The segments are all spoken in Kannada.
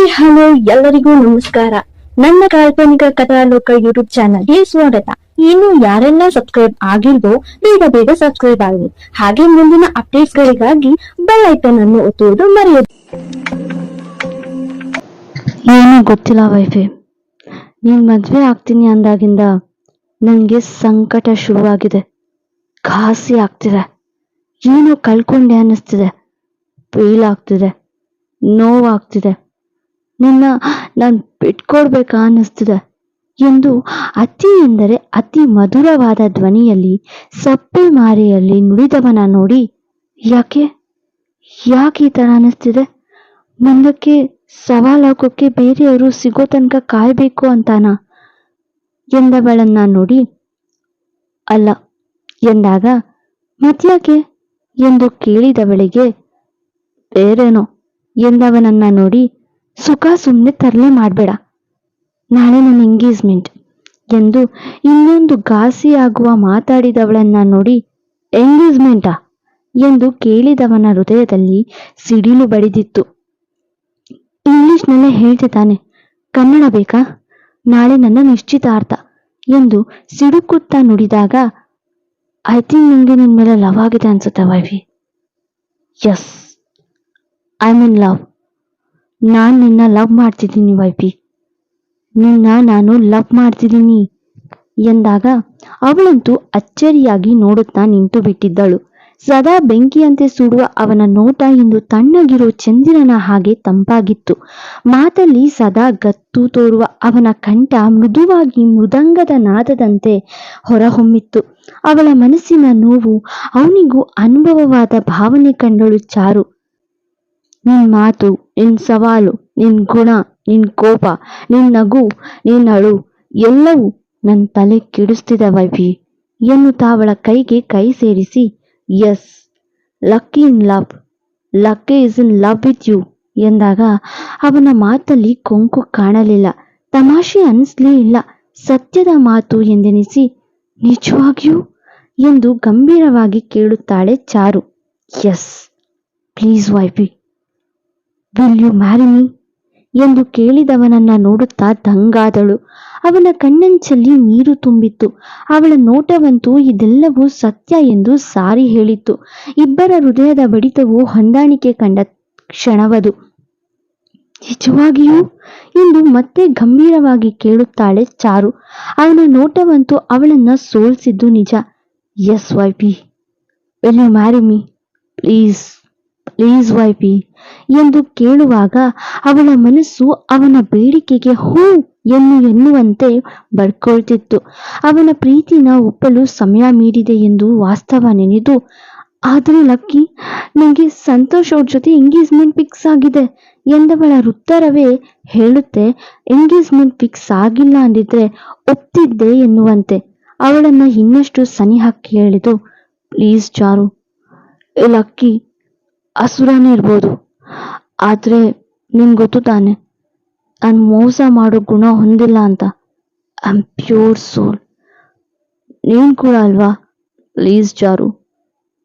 ಹಾಯ್, ಹಲೋ, ಎಲ್ಲರಿಗೂ ನಮಸ್ಕಾರ. ನನ್ನ ಕಾಲ್ಪನಿಕ ಕಥಾಲೋಕ ಯೂಟ್ಯೂಬ್ ಚಾನಲ್ಗೆ ಸ್ವಾಗತ. ಇನ್ನು ಯಾರೆಲ್ಲ ಸಬ್ಸ್ಕ್ರೈಬ್ ಆಗಿಲ್ವೋ, ಬೇಗ ಬೇಗ ಸಬ್ಸ್ಕ್ರೈಬ್ ಆಗಿ ಹಾಗೆ ಮುಂದಿನ ಅಪ್ಡೇಟ್ಸ್ ಗಳಿಗಾಗಿ ಬೆಲ್ ಐಕನ್ ಅನ್ನು ಒತ್ತುವುದು ಮರೆಯದು. ಏನು ಗೊತ್ತಿಲ್ಲ ವೈಫೆ. ನೀನ್ ಮದ್ವೆ ಆಗ್ತೀನಿ ಅಂದಾಗಿಂದ ನನಗೆ ಸಂಕಟ ಶುರುವಾಗಿದೆ. ಘಾಸಿ ಆಗ್ತಿದೆ. ಏನೋ ಕಳ್ಕೊಂಡೆ ಅನ್ನಿಸ್ತಿದೆ. ಫೀಲ್ ಆಗ್ತಿದೆ ನೋವಾಗ್ತಿದೆ. ನಿನ್ನ ನಾನು ಬಿಟ್ಕೊಡ್ಬೇಕಾ ಅನ್ನಿಸ್ತದೆ. ಎಂದು ಅತಿ ಎಂದರೆ ಅತಿ ಮಧುರವಾದ ಧ್ವನಿಯಲ್ಲಿ, ಸಪ್ಪೆ ಮಾರೆಯಲ್ಲಿ ನುಡಿದವನ ನೋಡಿ, ಯಾಕೆ? ಯಾಕೆ ಈ ಥರ ಅನ್ನಿಸ್ತಿದೆ? ಮುಂದಕ್ಕೆ ಸವಾಲಾಗೋಕೆ ಬೇರೆಯವರು ಸಿಗೋ ತನಕ ಕಾಯಬೇಕು ಅಂತಾನ? ಎಂದವಳನ್ನ ನೋಡಿ, ಅಲ್ಲ, ಎಂದಾಗ ಮತ್ಯಾಕೆ ಎಂದು ಕೇಳಿದವಳಿಗೆ ಬೇರೇನೋ, ಎಂದವನನ್ನ ನೋಡಿ ಸುಖ ಸುಮ್ಮನೆ ತರಲೆ ಮಾಡಬೇಡ. ನಾಳೆ ನನ್ನ ಎಂಗೇಜ್ಮೆಂಟ್ ಎಂದು ಇನ್ನೊಂದು ಘಾಸಿಯಾಗುವ ಮಾತಾಡಿದವಳನ್ನ ನೋಡಿ ಎಂಗೇಜ್ಮೆಂಟಾ ಎಂದು ಕೇಳಿದವನ ಹೃದಯದಲ್ಲಿ ಸಿಡಿಲು ಬಡಿದಿತ್ತು. ಇಂಗ್ಲಿಷ್ನಲ್ಲೇ ಹೇಳ್ತಿದ್ದಾನೆ ಕನ್ನಡ ಬೇಕಾ? ನಾಳೆ ನನ್ನ ನಿಶ್ಚಿತಾರ್ಥ ಎಂದು ಸಿಡುಕುತ್ತಾ ನುಡಿದಾಗ ಐ ಥಿಂಕ್ ನಿಂಗೆ ನಿನ್ನ ಮೇಲೆ ಲವ್ ಆಗಿದೆ ಅನ್ಸುತ್ತೆ wifey yes I mean love ನಾನು ನಿನ್ನ ಲವ್ ಮಾಡ್ತಿದ್ದೀನಿ ವೈಫಿ. ನಿನ್ನ ನಾನು ಲವ್ ಮಾಡ್ತಿದ್ದೀನಿ ಎಂದಾಗ ಅವಳಂತೂ ಅಚ್ಚರಿಯಾಗಿ ನೋಡುತ್ತಾ ನಿಂತು ಬಿಟ್ಟಿದ್ದಳು. ಸದಾ ಬೆಂಕಿಯಂತೆ ಸುಡುವ ಅವನ ನೋಟ ಇಂದು ತಣ್ಣಗಿರೋ ಚಂದಿರನ ಹಾಗೆ ತಂಪಾಗಿತ್ತು. ಮಾತಲ್ಲಿ ಸದಾ ಗತ್ತು ತೋರುವ ಅವನ ಕಂಠ ಮೃದುವಾಗಿ ಮೃದಂಗದ ನಾದದಂತೆ ಹೊರಹೊಮ್ಮಿತ್ತು. ಅವಳ ಮನಸ್ಸಿನ ನೋವು ಅವನಿಗೂ ಅನುಭವವಾದ ಭಾವನೆ ಕಂಡಳು ಚಾರು. ನಿನ್ ಮಾತು, ನಿನ್ ಸವಾಲು, ನಿನ್ ಗುಣ, ನಿನ್ ಕೋಪ, ನಿನ್ ನಗು ನಿನ್ನ ಅಳು, ಎಲ್ಲವೂ ನನ್ನ ತಲೆ ಕೆಡಿಸ್ತಿದ ವೈಫಿ. ಎನ್ನುತ್ತಾ ತಾವಳ ಕೈಗೆ ಕೈ ಸೇರಿಸಿ yes Lucky in love Lucky is in love with you ಎಂದಾಗ ಅವನ ಮಾತಲ್ಲಿ ಕೊಂಕು ಕಾಣಲಿಲ್ಲ. ತಮಾಷೆ ಅನಿಸ್ಲೇ ಇಲ್ಲ. ಸತ್ಯದ ಮಾತು ಎಂದೆನಿಸಿ, ನಿಜವಾಗಿಯೂ? ಎಂದು ಗಂಭೀರವಾಗಿ ಕೇಳುತ್ತಾಳೆ Charu. Yes please wifey will you marry me ಎಂದು ಕೇಳಿದವನನ್ನ ನೋಡುತ್ತಾ ದಂಗಾದಳು. ಅವನ ಕಣ್ಣಂಚಲ್ಲಿ ನೀರು ತುಂಬಿತ್ತು. ಅವಳ ನೋಟವಂತೂ ಇದೆಲ್ಲವೂ ಸತ್ಯ ಎಂದು ಸಾರಿ ಹೇಳಿತ್ತು. ಇಬ್ಬರ ಹೃದಯದ ಬಡಿತವು ಹೊಂದಾಣಿಕೆ ಕಂಡ ಕ್ಷಣವದು. ನಿಜವಾಗಿಯೂ? ಎಂದು ಮತ್ತೆ ಗಂಭೀರವಾಗಿ ಕೇಳುತ್ತಾಳೆ ಚಾರು. ಅವನ ನೋಟವಂತೂ ಅವಳನ್ನ ಸೋಲ್ಸಿದ್ದು ನಿಜ. Yes wifey will you marry me please please wifey ಎಂದು ಕೇಳುವಾಗ ಅವಳ ಮನಸ್ಸು ಅವನ ಬೇಡಿಕೆಗೆ ಹೂ ಎನ್ನು ಎನ್ನುವಂತೆ ಬಡ್ಕೊಳ್ತಿತ್ತು ಅವನ ಪ್ರೀತಿನ ಒಪ್ಪಲು ಸಮಯ ಮೀರಿದೆ ಎಂದು ವಾಸ್ತವ ನೆನೆದು, ಆದರೆ ಲಕ್ಕಿ ನನಗೆ ಸಂತೋಷ್ ಅವ್ರ ಜೊತೆ ಎಂಗೇಜ್ಮೆಂಟ್ ಫಿಕ್ಸ್ ಆಗಿದೆ ಎಂದವಳ ಉತ್ತರವೇ ಹೇಳುತ್ತೆ ಎಂಗೇಜ್ಮೆಂಟ್ ಫಿಕ್ಸ್ ಆಗಿಲ್ಲ ಅಂದಿದ್ರೆ ಒಪ್ತಿದ್ದೆ ಎನ್ನುವಂತೆ ಅವಳನ್ನ ಇನ್ನಷ್ಟು ಸನಿಹ ಕೇಳಿದು ಪ್ಲೀಸ್ ಜಾರು ಲಕ್ಕಿ ಅಸುರನೇ ಇರ್ಬೋದು. ಆದರೆ ನಿಮ್ಗೆ ಗೊತ್ತು ತಾನೆ, ನಾನು ಮೋಸ ಮಾಡೋ ಗುಣ ಹೊಂದಿಲ್ಲ ಅಂತ. ಐ ಆಮ್ ಪ್ಯೂರ್ ಸೋಲ್ ನೀನು ಕೂಡ ಅಲ್ವಾ? Please Charu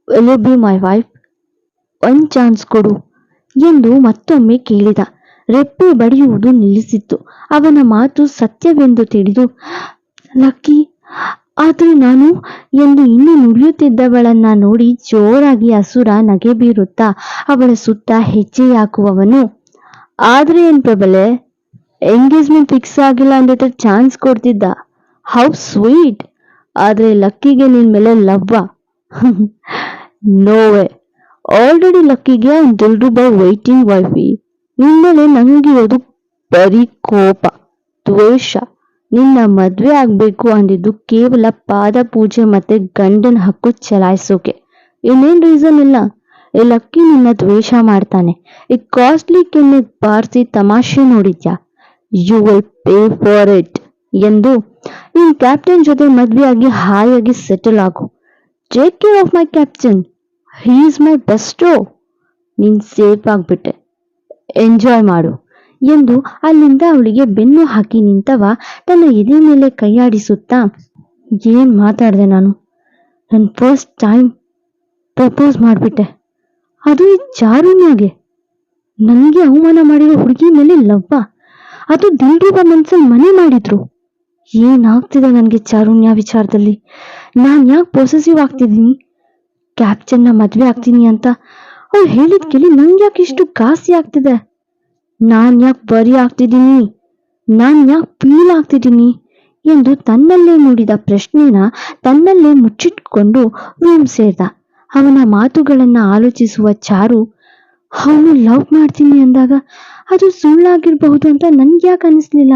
will you be my wife ಒಂದು ಚಾನ್ಸ್ ಕೊಡು ಎಂದು ಮತ್ತೊಮ್ಮೆ ಕೇಳಿದ. ರೆಪ್ಪೆ ಬಡಿಯುವುದು ನಿಲ್ಲಿಸಿತ್ತು. ಅವನ ಮಾತು ಸತ್ಯವೆಂದು ತಿಳಿದು, ಲಕ್ಕಿ ಆದ್ರೆ ನಾನು ಎಂದು ಇನ್ನು ನುಡಿಯುತ್ತಿದ್ದವಳನ್ನ ನೋಡಿ ಜೋರಾಗಿ ಅಸುರ ನಗೆ ಬೀರುತ್ತಾ ಅವಳ ಸುತ್ತ ಹೆಜ್ಜೆ ಹಾಕುವವನು ಆದ್ರೆ ಏನ್ ಪ್ರಬಲೆ ಎಂಗೇಜ್ಮೆಂಟ್ ಫಿಕ್ಸ್ ಆಗಿಲ್ಲ ಅಂದಿದ್ರೆ ಚಾನ್ಸ್ ಕೊಡ್ತಿದ್ದ. ಹೌ ಸ್ವೀಟ್ ಆದ್ರೆ ಲಕ್ಕಿಗೆ ನಿನ್ ಮೇಲೆ ಲವ್ವ. ನೋವೆ ಆಲ್ರೆಡಿ ಲಕ್ಕಿಗೆ ಅವ್ನು ಬೈ ವೈಟಿಂಗ್ ವೈಫಿ ನಿನ್ನೆ ನಂಗಿರೋದು ಬರೀ ಕೋಪ, ದ್ವೇಷ. ನಿನ್ನ ಮದ್ವೆ ಆಗ್ಬೇಕು ಅಂದಿದ್ದು ಕೇವಲ ಪಾದ ಪೂಜೆ ಮತ್ತೆ ಗಂಡನ ಹಕ್ಕು ಚಲಾಯಿಸೋಕೆ. ಇನ್ನೇನ್ ರೀಸನ್ ಇಲ್ಲ? ಈ ಲಕ್ಕಿ ನಿನ್ನ ದ್ವೇಷ ಮಾಡ್ತಾನೆ. ಈ ಕಾಸ್ಟ್ಲಿ ಕೆನ್ನೆ ಬಾರಿಸಿ ತಮಾಷೆ ನೋಡಿದ್ಯಾ? You will pay for it ಎಂದು. ನಿನ್ ಕ್ಯಾಪ್ಟನ್ ಜೊತೆ ಮದ್ವೆಯಾಗಿ ಹಾಯಾಗಿ ಸೆಟಲ್ ಆಗು. Take care of my captain he is my best ನೀನ್ ಸೇಫ್ ಆಗ್ಬಿಟ್ಟೆ. ಎಂಜಾಯ್ ಮಾಡು. ಎಂದು ಅಲ್ಲಿಂದ ಅವಳಿಗೆ ಬೆನ್ನು ಹಾಕಿ ನಿಂತವ ತನ್ನ ಎದೆ ಮೇಲೆ ಕೈಯಾಡಿಸುತ್ತಾ, ಏನ್ ಮಾತಾಡ್ದೆ ನಾನು? ನನ್ನ ಫಸ್ಟ್ ಟೈಮ್ ಪ್ರಪೋಸ್ ಮಾಡಿಬಿಟ್ಟೆ. ಅದು ಈ ಚಾರುನ್ಯಾಗೆ ನನಗೆ ಅವಮಾನ ಮಾಡಿರೋ ಹುಡುಗಿ ಮೇಲೆ ಲವ್ವ. ಅದು ದಿಲ್ರೂಬ ಮನ್ಸಲ್ಲಿ ಮನೆ ಮಾಡಿದ್ರು. ಏನಾಗ್ತಿದೆ ನನಗೆ ಚಾರುಣ್ಯ ವಿಚಾರದಲ್ಲಿ? ನಾನು ಯಾಕೆ ಪೊಸೆಸಿವ್ ಆಗ್ತಿದ್ದೀನಿ? ಕ್ಯಾಪ್ಚನ್ನ ಮದ್ವೆ ಆಗ್ತೀನಿ ಅಂತ ಅವ್ರು ಹೇಳಿದ ಕೇಳಿ ನಂಗೆ ಯಾಕೆ ಇಷ್ಟು ಕಾಸಿ ಆಗ್ತಿದೆ? ನಾನ್ ಯಾಕೆ ಬರಿ ಆಗ್ತಿದ್ದೀನಿ? ನಾನು ಯಾಕೆ ಫೀಲ್ ಆಗ್ತಿದ್ದೀನಿ? ಎಂದು ತನ್ನಲ್ಲೇ ಮೂಡಿದ ಪ್ರಶ್ನೆನ ತನ್ನಲ್ಲೇ ಮುಚ್ಚಿಟ್ಕೊಂಡು ರೂಮ್ ಸೇರ್ದ. ಅವನ ಮಾತುಗಳನ್ನ ಆಲೋಚಿಸುವ ಚಾರು ಅವನು ಲವ್ ಮಾಡ್ತೀನಿ ಅಂದಾಗ ಅದು ಸುಳ್ಳಾಗಿರ್ಬಹುದು ಅಂತ ನನ್ಗೆ ಯಾಕೆ ಅನಿಸ್ಲಿಲ್ಲ?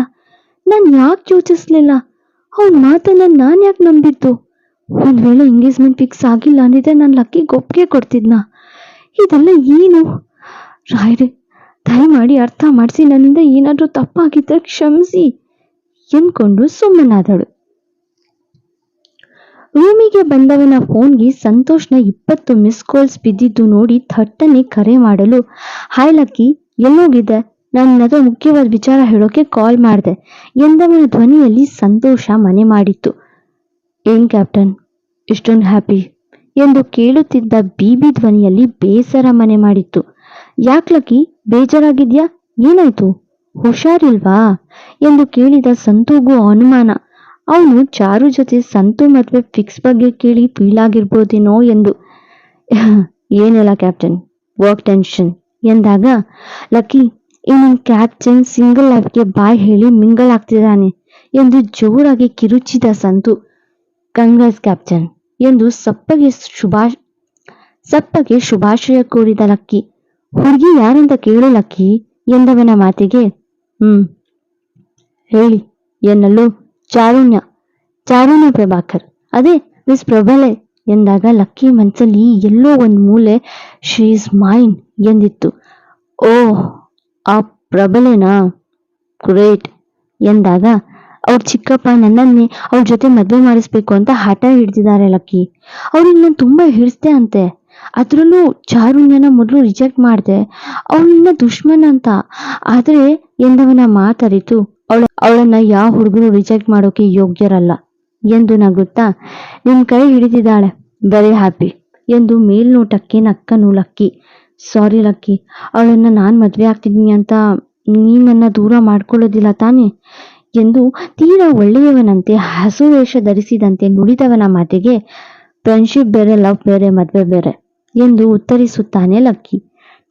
ನಾನ್ ಯಾಕೆ ಯೋಚಿಸ್ಲಿಲ್ಲ? ಅವನ ಮಾತನ್ನ ನಾನು ಯಾಕೆ ನಂಬಿದ್ದು? ಒಂದ್ ವೇಳೆ ಎಂಗೇಜ್ಮೆಂಟ್ ಫಿಕ್ಸ್ ಆಗಿಲ್ಲ ಅಂದಿದ್ರೆ ನಾನು ಲಕ್ಕಿ ಒಪ್ಪಿಗೆ ಕೊಡ್ತಿದ್ನ? ಇದೆಲ್ಲ ಏನು? ರಾಯ್ರೆ ದಯಮಾಡಿ ಅರ್ಥ ಮಾಡಿಸಿ ನನ್ನಿಂದ ಏನಾದ್ರೂ ತಪ್ಪಾಗಿದ್ದರೆ ಕ್ಷಮಿಸಿ ಎಂದ್ಕೊಂಡು ಸುಮ್ಮನಾದಳು. ರೂಮಿಗೆ ಬಂದವನ ಫೋನ್ಗೆ ಸಂತೋಷ್ನ ಇಪ್ಪತ್ತು ಮಿಸ್ ಕಾಲ್ಸ್ ಬಿದ್ದಿದ್ದು ನೋಡಿ ಥಟ್ಟನೆ ಕರೆ ಮಾಡಲು, ಹಾಯ್ ಲಕ್ಕಿ, ಎಲ್ಲೋಗಿದ್ದೆ? ನನ್ನದು ಮುಖ್ಯವಾದ ವಿಚಾರ ಹೇಳೋಕೆ ಕಾಲ್ ಮಾಡಿದೆ, ಎಂದವನ ಧ್ವನಿಯಲ್ಲಿ ಸಂತೋಷ ಮನೆ ಮಾಡಿತ್ತು. ಏನ್ ಕ್ಯಾಪ್ಟನ್? ಇಷ್ಟೊಂದು ಹ್ಯಾಪಿ? ಎಂದು ಕೇಳುತ್ತಿದ್ದ ಬಿಬಿ ಧ್ವನಿಯಲ್ಲಿ ಬೇಸರ ಮನೆ ಮಾಡಿತ್ತು. ಯಾಕ್ ಲಕ್ಕಿ, ಬೇಜಾರಾಗಿದ್ಯಾ? ಏನಾಯ್ತು? ಹುಷಾರಿಲ್ವಾ? ಎಂದು ಕೇಳಿದ ಸಂತೂಗೂ ಅನುಮಾನ. ಅವನು ಚಾರು ಜೊತೆ ಸಂತು ಮದ್ವೆ ಫಿಕ್ಸ್ ಬಗ್ಗೆ ಕೇಳಿ ಫೀಲ್ ಆಗಿರ್ಬೋದೇನೋ ಎಂದು. ಏನಿಲ್ಲ ಕ್ಯಾಪ್ಟನ್ ವರ್ಕ್ ಟೆನ್ಷನ್ ಎಂದಾಗ, ಲಕ್ಕಿ ಇನ್ನು ಕ್ಯಾಪ್ಟನ್ ಸಿಂಗಲ್ ಲೈಫ್ಗೆ ಬಾಯ್ ಹೇಳಿ ಮಿಂಗಲ್ ಆಗ್ತಿದ್ದಾನೆ ಎಂದು ಜೋರಾಗಿ ಕಿರುಚಿದ ಸಂತು. ಕಂಗ್ರೆಸ್ ಕ್ಯಾಪ್ಟನ್ ಎಂದು ಸಪ್ಪಗೆ ಶುಭಾಶ್ ಸಪ್ಪಗೆ ಶುಭಾಶಯ ಕೋರಿದ ಲಕ್ಕಿ. ಹುಡುಗಿ ಯಾರಂತ ಕೇಳು ಲಕ್ಕಿ ಎಂದವನ ಮಾತಿಗೆ, ಹ್ಮ್, ಹೇಳಿ ಎನ್ನಲು ಚಾರುಣ್ಯ ಚಾರುಣ್ಯ ಪ್ರಭಾಕರ್. ಅದೇ, ಮಿಸ್ ಪ್ರಬಲೆ ಎಂದಾಗ ಲಕ್ಕಿ ಮನಸ್ಸಲ್ಲಿ ಎಲ್ಲೋ ಒಂದ್ ಮೂಲೆ ಶೀಸ್ ಮೈನ್ ಎಂದಿತ್ತು. ಓ ಆ ಪ್ರಬಲೆನಾ? ಗ್ರೇಟ್ ಎಂದಾಗ, ಅವ್ರ ಚಿಕ್ಕಪ್ಪ ನನ್ನನ್ನೇ ಅವ್ರ ಜೊತೆ ಮದುವೆ ಮಾಡಿಸ್ಬೇಕು ಅಂತ ಹಠ ಹಿಡ್ದಿದ್ದಾರೆ ಲಕ್ಕಿ. ಅವ್ರಿಗೆ ನಾನು ತುಂಬಾ ಹಿಡಿಸ್ದೆ ಅಂತೆ. ಅದ್ರಲ್ಲೂ ಚಾರುಣ್ಯನ ಮೊದಲು ರಿಜೆಕ್ಟ್ ಮಾಡಿದೆ. ಅವಳನ್ನ ದುಶ್ಮನ್ ಅಂತ. ಆದ್ರೆ ಎಂದವನ ಮಾತರಿತು. ಅವಳ, ಅವಳನ್ನ ಯಾವ ಹುಡುಗರು ರಿಜೆಕ್ಟ್ ಮಾಡೋಕೆ ಯೋಗ್ಯರಲ್ಲ. ಎಂದು ನಗುತ್ತಾ, ನಿನ್ ಕೈ ಹಿಡಿದಿದ್ದಾಳೆ. ವೆರಿ ಹ್ಯಾಪಿ ಎಂದು ಮೇಲ್ನೋಟಕ್ಕೆ ನಕ್ಕನು ಲಕ್ಕಿ. ಸಾರಿ ಲಕ್ಕಿ, ಅವಳನ್ನ ನಾನ್ ಮದ್ವೆ ಆಗ್ತಿದ್ದೀನಿ ಅಂತ ನೀನನ್ನ ದೂರ ಮಾಡ್ಕೊಳ್ಳೋದಿಲ್ಲ ತಾನೇ? ಎಂದು ತೀರಾ ಒಳ್ಳೆಯವನಂತೆ ಹಸುವೇಷ ಧರಿಸಿದಂತೆ ನುಡಿದವನ ಮಾತಿಗೆ ಫ್ರೆಂಡ್ಶಿಪ್ ಬೇರೆ ಲವ್ ಬೇರೆ, ಮದ್ವೆ ಬೇರೆ. ಎಂದು ಉತ್ತರಿಸುತ್ತಾನೆ ಲಕ್ಕಿ.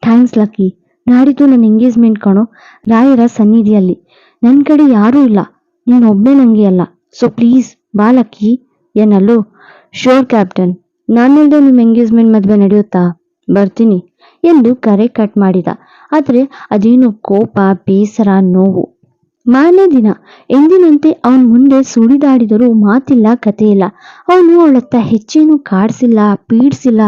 Thanks lucky. ನಾಡಿದ್ದು ನನ್ನ ಎಂಗೇಜ್ಮೆಂಟ್ ಕಣೋ. ರಾಯರ ಸನ್ನಿಧಿಯಲ್ಲಿ. ನನ್ನ ಕಡೆ ಯಾರೂ ಇಲ್ಲ. ನೀನು ಒಬ್ಬನೇ ನಂಗೆ ಅಲ್ಲ. ಸೊ ಪ್ಲೀಸ್ ಬಾ ಲಕ್ಕಿ. ಏನಲ್ಲು. ಶೋರ್ ಕ್ಯಾಪ್ಟನ್ ನಾನಿಲ್ಲದೆ ನಿಮ್ಮ ಎಂಗೇಜ್ಮೆಂಟ್ ಮದುವೆ ನಡೆಯುತ್ತಾ? ಬರ್ತೀನಿ. ಎಂದು ಕರೆ ಕಟ್ ಮಾಡಿದ. ಆದರೆ ಅದೇನು ಕೋಪ, ಬೇಸರ, ನೋವು. ಮಾರನೇ ದಿನ ಎಂದಿನಂತೆ ಅವನ್ ಮುಂದೆ ಸುಳಿದಾಡಿದರೂ ಮಾತಿಲ್ಲ, ಕಥೆಯಿಲ್ಲ. ಅವನು ಅವಳತ್ತ ಹೆಚ್ಚೇನು ಕಾಡಿಸಿಲ್ಲ, ಪೀಡಿಸಿಲ್ಲ.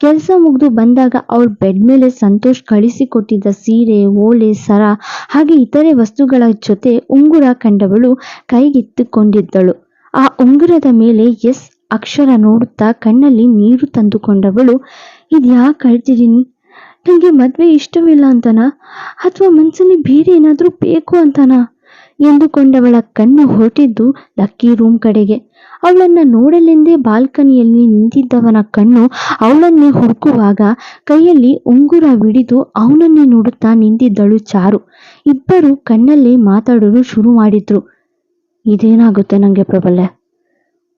ಕೆಲಸ ಮುಗಿದು ಬಂದಾಗ ಅವಳ ಬೆಡ್ ಮೇಲೆ ಸಂತೋಷ್ ಕಳಿಸಿಕೊಟ್ಟಿದ್ದ ಸೀರೆ, ಓಲೆ, ಸರ, ಹಾಗೆ ಇತರೆ ವಸ್ತುಗಳ ಜೊತೆ ಉಂಗುರ ಕಂಡವಳು ಕೈಗೆತ್ತಿಕೊಂಡಿದ್ದಳು. ಆ ಉಂಗುರದ ಮೇಲೆ ಎಸ್ ಅಕ್ಷರ ನೋಡುತ್ತಾ ಕಣ್ಣಲ್ಲಿ ನೀರು ತಂದುಕೊಂಡವಳು ಇದ್ಯಾಕೆ ಕಳ್ತಿದ್ದೀನಿ ನನಗೆ ಮದುವೆ ಇಷ್ಟವಿಲ್ಲ ಅಂತನಾ? ಅಥವಾ ಮನಸ್ಸಲ್ಲಿ ಬೇರೆ ಏನಾದರೂ ಬೇಕು ಅಂತನಾ? ಎಂದುಕೊಂಡವಳ ಕಣ್ಣು ಹೊರಟಿದ್ದು ಲಕ್ಕಿ ರೂಮ್ ಕಡೆಗೆ. ಅವಳನ್ನ ನೋಡಲೆಂದೇ ಬಾಲ್ಕನಿಯಲ್ಲಿ ನಿಂತಿದ್ದವನ ಕಣ್ಣು ಅವಳನ್ನೇ ಹುಡುಕುವಾಗ ಕೈಯಲ್ಲಿ ಉಂಗುರ ಉಂಗುರವಿಡಿದು ಅವನನ್ನೇ ನೋಡುತ್ತಾ ನಿಂತಿದ್ದಳು ಚಾರು. ಇಬ್ಬರು ಕಣ್ಣಲ್ಲೇ ಮಾತಾಡಲು ಶುರು ಮಾಡಿದ್ರು. ಇದೇನಾಗುತ್ತೆ ನನಗೆ ಪ್ರಬಲೆ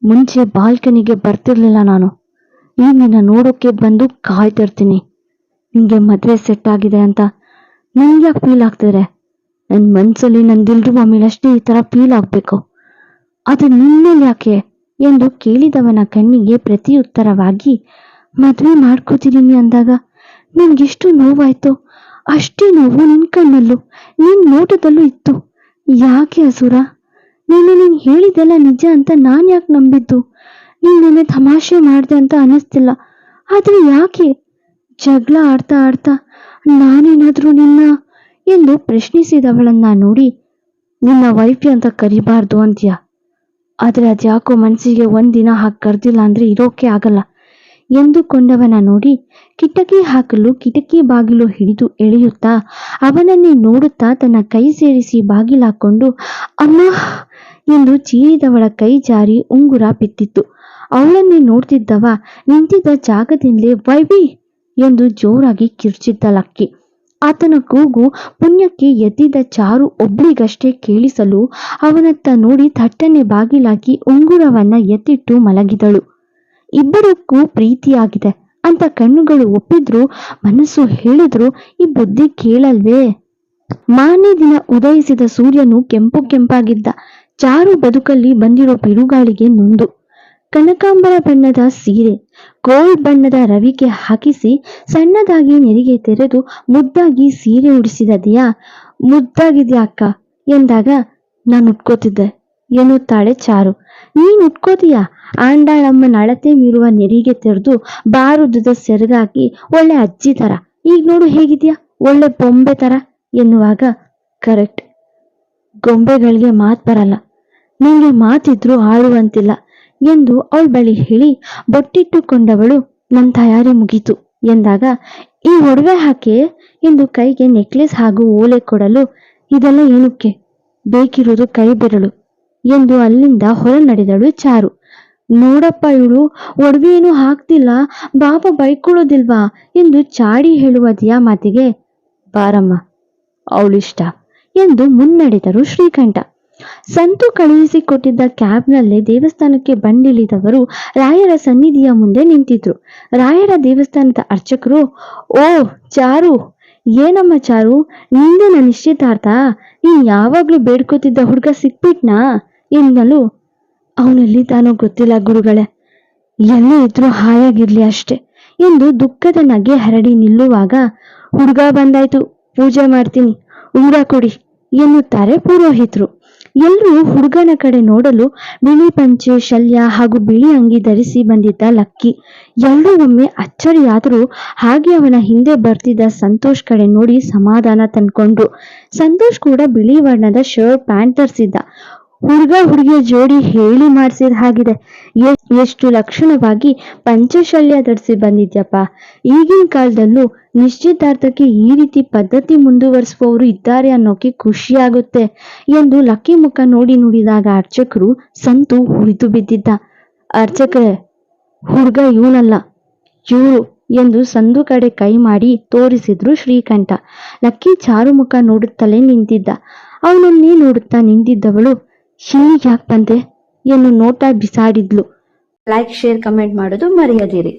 ಮುಂಚೆ ಬಾಲ್ಕನಿಗೆ ಬರ್ತಿರ್ಲಿಲ್ಲ ನಾನು. ಈಗ ನಿನ್ನ ನೋಡೋಕೆ ಬಂದು ಕಾಯ್ತಿರ್ತೀನಿ. ನಿಮಗೆ ಮದುವೆ ಸೆಟ್ ಆಗಿದೆ ಅಂತ. ನನ್ಗೆ ಫೀಲ್ ಆಗ್ತಿದೆ? ನನ್ನ ಮನ್ಸಲ್ಲಿ ನನ್ನ ದಿಲ್ರುವ ಅಷ್ಟೇ ಈ ತರ ಫೀಲ್ ಆಗ್ಬೇಕು. ಅದು ನಿನ್ಮೇಲೆ ಯಾಕೆ ಎಂದು ಕೇಳಿದವನ ಕಣ್ಣಿಗೆ ಪ್ರತಿಯುತ್ತರವಾಗಿ ಮದ್ವೆ ಮಾಡ್ಕೋತಿದ್ದೀನಿ ಅಂದಾಗ ನನ್ಗೆಷ್ಟು ನೋವಾಯ್ತು? ಅಷ್ಟೇ ನೋವು ನಿನ್ ಕಣ್ಣಲ್ಲೂ, ನಿನ್ ನೋಟದಲ್ಲೂ ಇತ್ತು. ಯಾಕೆ ಅಸುರ? ನೀನು ನೀನ್ ಹೇಳಿದೆಲ್ಲ ನಿಜ ಅಂತ ನಾನ್ ಯಾಕೆ ನಂಬಿದ್ದು? ನೀನ್ ನೆನ್ನೆ ತಮಾಷೆ ಮಾಡ್ದೆ ಅಂತ ಅನಿಸ್ತಿಲ್ಲ ಆದ್ರೆ ಯಾಕೆ? ಜಗಳ ಆಡ್ತಾ ಆಡ್ತಾ ನಾನೇನಾದ್ರೂ ನಿನ್ನ ಪ್ರಶ್ನಿಸಿದವಳನ್ನ ನೋಡಿ, ನಿನ್ನ ವೈಫಿ ಅಂತ ಕರಿಬಾರ್ದು ಅಂತ್ಯ ಆದ್ರೆ ಅದ್ಯಾಕೋ ಮನಸ್ಸಿಗೆ ಒಂದಿನ ಹಾಗೆ ಕರ್ದಿಲ್ಲ ಅಂದ್ರೆ ಇರೋಕೆ ಆಗಲ್ಲ. ಎಂದುಕೊಂಡವನ ನೋಡಿ, ಕಿಟಕಿ ಹಾಕಲು ಕಿಟಕಿ ಬಾಗಿಲು ಹಿಡಿದು ಎಳೆಯುತ್ತಾ ಅವನನ್ನೇ ನೋಡುತ್ತಾ ತನ್ನ ಕೈ ಸೇರಿಸಿ ಬಾಗಿಲಾಕೊಂಡು ಅಮ್ಮ! ಎಂದು ಚೀರಿದವಳ ಕೈ ಜಾರಿ ಉಂಗುರ ಬಿತ್ತಿತ್ತು. ಅವಳನ್ನೇ ನೋಡ್ತಿದ್ದವ, ನಿಂತಿದ್ದ ಜಾಗದಿಂದಲೇ, ವೈವಿ! ಎಂದು ಜೋರಾಗಿ ಕಿರ್ಚಿದ್ದ ಲಕ್ಕಿ. ಆತನ ಕೂಗು ಪುಣ್ಯಕ್ಕೆ ಎದ್ದಿದ್ದ ಚಾರು ಒಬ್ಳಿಗಷ್ಟೇ ಕೇಳಿಸಲು ಅವನತ್ತ ನೋಡಿ ಥಟ್ಟನೆ ಬಾಗಿಲಾಕಿ ಉಂಗುರವನ್ನ ಎತ್ತಿಟ್ಟು ಮಲಗಿದಳು. ಇಬ್ಬರಕ್ಕೂ ಪ್ರೀತಿಯಾಗಿದೆ. ಅಂತ ಕಣ್ಣುಗಳು ಒಪ್ಪಿದ್ರು, ಮನಸ್ಸು ಹೇಳಿದ್ರು, ಈ ಬುದ್ಧಿ ಕೇಳಲ್ವೇ? ಮಾನೇ ದಿನ ಉದಯಿಸಿದ ಸೂರ್ಯನು ಕೆಂಪು ಕೆಂಪಾಗಿದ್ದ. ಚಾರು ಬದುಕಲ್ಲಿ ಬಂದಿರೋ ಬಿರುಗಾಳಿಗೆ ನೊಂದು. ಕನಕಾಂಬರ ಬಣ್ಣದ ಸೀರೆ ಗೋಲ್ಡ್ ಬಣ್ಣದ ರವಿಕೆ ಹಾಕಿಸಿ ಸಣ್ಣದಾಗಿ ನೆರಿಗೆ ತೆರೆದು ಮುದ್ದಾಗಿ ಸೀರೆ ಉಡಿಸಿದದೆಯಾ ಮುದ್ದಾಗಿದೆಯಾ ಅಕ್ಕ ಎಂದಾಗ, ನಾನು ಉಟ್ಕೋತಿದ್ದೆ. ಎನ್ನುತ್ತಾಳೆ ಚಾರು. ನೀನ್ ಉಟ್ಕೋತೀಯಾ? ಆಂಡಾಳಮ್ಮನ ಅಳತೆ ಮೀರುವ ನೆರಿಗೆ ತೆರೆದು ಬಾರುದ್ದದ ಸೆರಗಾಕಿ ಒಳ್ಳೆ ಅಜ್ಜಿ ತರ. ಈಗ ನೋಡು ಹೇಗಿದ್ಯಾ? ಒಳ್ಳೆ ಬೊಂಬೆ ತರ ಎನ್ನುವಾಗ ಕರೆಕ್ಟ್ ಗೊಂಬೆಗಳಿಗೆ ಮಾತ್ ಬರಲ್ಲ. ನಿಂಗೆ ಮಾತಿದ್ರು ಆಡುವಂತಿಲ್ಲ. ಎಂದು ಅವಳ ಬಳಿ ಹೇಳಿ, ಬೊಟ್ಟಿಟ್ಟುಕೊಂಡವಳು ನನ್ನ ತಯಾರಿ ಮುಗೀತು ಎಂದಾಗ, ಈ ಒಡವೆ ಹಾಕೆ ಎಂದು ಕೈಗೆ ನೆಕ್ಲೆಸ್ ಹಾಗೂ ಓಲೆ ಕೊಡಲು ಇದೆಲ್ಲ ಏನಕ್ಕೆ? ಬೇಕಿರುವುದು ಕೈ ಬೆರಳು ಎಂದು ಅಲ್ಲಿಂದ ಹೊರ ನಡೆದಳು ಚಾರು. ನೋಡಪ್ಪ ಇವಳು ಏನು ಹಾಕ್ತಿಲ್ಲ ಬಾಬ ಬೈಕೊಳ್ಳೋದಿಲ್ವಾ ಎಂದು ಚಾಡಿ ಹೇಳುವ ದಿಯಾ ಮಾತಿಗೆ, ಬಾರಮ್ಮ, ಅವಳಿಷ್ಟ ಎಂದು ಮುನ್ನಡೆದರು ಶ್ರೀಕಂಠ. ಸಂತು ಕಳುಹಿಸಿಕೊಟ್ಟಿದ್ದ ಕ್ಯಾಬ್ನಲ್ಲೇ ದೇವಸ್ಥಾನಕ್ಕೆ ಬಂದಿಳಿದವರು ರಾಯರ ಸನ್ನಿಧಿಯ ಮುಂದೆ ನಿಂತಿದ್ರು. ರಾಯರ ದೇವಸ್ಥಾನದ ಅರ್ಚಕರು, ಓ ಚಾರು, ಏನಮ್ಮ ಚಾರು ನಿಂದಿನ ನಿಶ್ಚಿತಾರ್ಥ, ನೀನ್ ಯಾವಾಗ್ಲೂ ಬೇಡ್ಕೋತಿದ್ದ ಹುಡುಗ ಸಿಕ್ಬಿಟ್ನಾ? ಎನ್ನಲು ಅವನೆಲ್ಲಿದ್ದಾನೋ ಗೊತ್ತಿಲ್ಲ ಗುರುಗಳೇ, ಎಲ್ಲಿ ಇದ್ರೂ ಹಾಯಾಗಿರ್ಲಿ ಅಷ್ಟೆ ಎಂದು ದುಃಖದ ನಗೆ ಹರಡಿ ನಿಲ್ಲುವಾಗ, ಹುಡುಗ ಬಂದಾಯ್ತು, ಪೂಜೆ ಮಾಡ್ತೀನಿ ಊರ ಕೊಡಿ ಎನ್ನುತ್ತಾರೆ ಪುರೋಹಿತರು. ಎಲ್ಲರೂ ಹುಡುಗನ ಕಡೆ ನೋಡಲು ಬಿಳಿ ಪಂಚೆ, ಶಲ್ಯ ಹಾಗೂ ಬಿಳಿ ಅಂಗಿ ಧರಿಸಿ ಬಂದಿದ್ದ ಲಕ್ಕಿ. ಎಲ್ಲರೂ ಒಮ್ಮೆ ಅಚ್ಚರಿಯಾದರೂ ಹಾಗೆ ಅವನ ಹಿಂದೆ ಬರ್ತಿದ್ದ ಸಂತೋಷ್ ಕಡೆ ನೋಡಿ ಸಮಾಧಾನ ತಂದ್ಕೊಂಡ್ರು. ಸಂತೋಷ್ ಕೂಡ ಬಿಳಿ ವರ್ಣದ ಶರ್ಟ್, ಪ್ಯಾಂಟ್ ಧರಿಸಿದ್ದ. ಹುಡುಗ ಹುಡುಗಿಯ ಜೋಡಿ ಹೇಳಿ ಮಾಡಿಸಿದ ಹಾಗಿದೆ. ಎಷ್ಟು ಲಕ್ಷಣವಾಗಿ ಪಂಚಶಲ್ಯ ಧರಿಸಿ ಬಂದಿದ್ಯಪ್ಪ. ಈಗಿನ ಕಾಲದಲ್ಲೂ ನಿಶ್ಚಿತಾರ್ಥಕ್ಕೆ ಈ ರೀತಿ ಪದ್ಧತಿ ಮುಂದುವರಿಸುವವರು ಇದ್ದಾರೆ ಅನ್ನೋಕೆ ಖುಷಿಯಾಗುತ್ತೆ ಎಂದು ಲಕ್ಕಿ ಮುಖ ನೋಡಿ ನುಡಿದಾಗ ಅರ್ಚಕರು ಸಂತು ಉಳಿದು ಬಿದ್ದಿದ್ದ. ಅರ್ಚಕರೇ, ಹುಡುಗ ಇವನಲ್ಲ, ಇವರು ಎಂದು ಸಂದು ಕಡೆ ಕೈ ಮಾಡಿ ತೋರಿಸಿದ್ರು ಶ್ರೀಕಂಠ. ಲಕ್ಕಿ ಚಾರು ಮುಖ ನೋಡುತ್ತಲೇ ನಿಂತಿದ್ದ. ಅವನನ್ನೇ ನೋಡುತ್ತಾ ನಿಂತಿದ್ದವಳು ಹೀಗೆ ಯಾಕೆ ಬಂದೆ ಏನು ನೋಟ ಬಿಸಾಡಿದ್ಲು. ಲೈಕ್ ಶೇರ್ ಕಮೆಂಟ್ ಮಾಡೋದು ಮರೆಯದಿರಿ.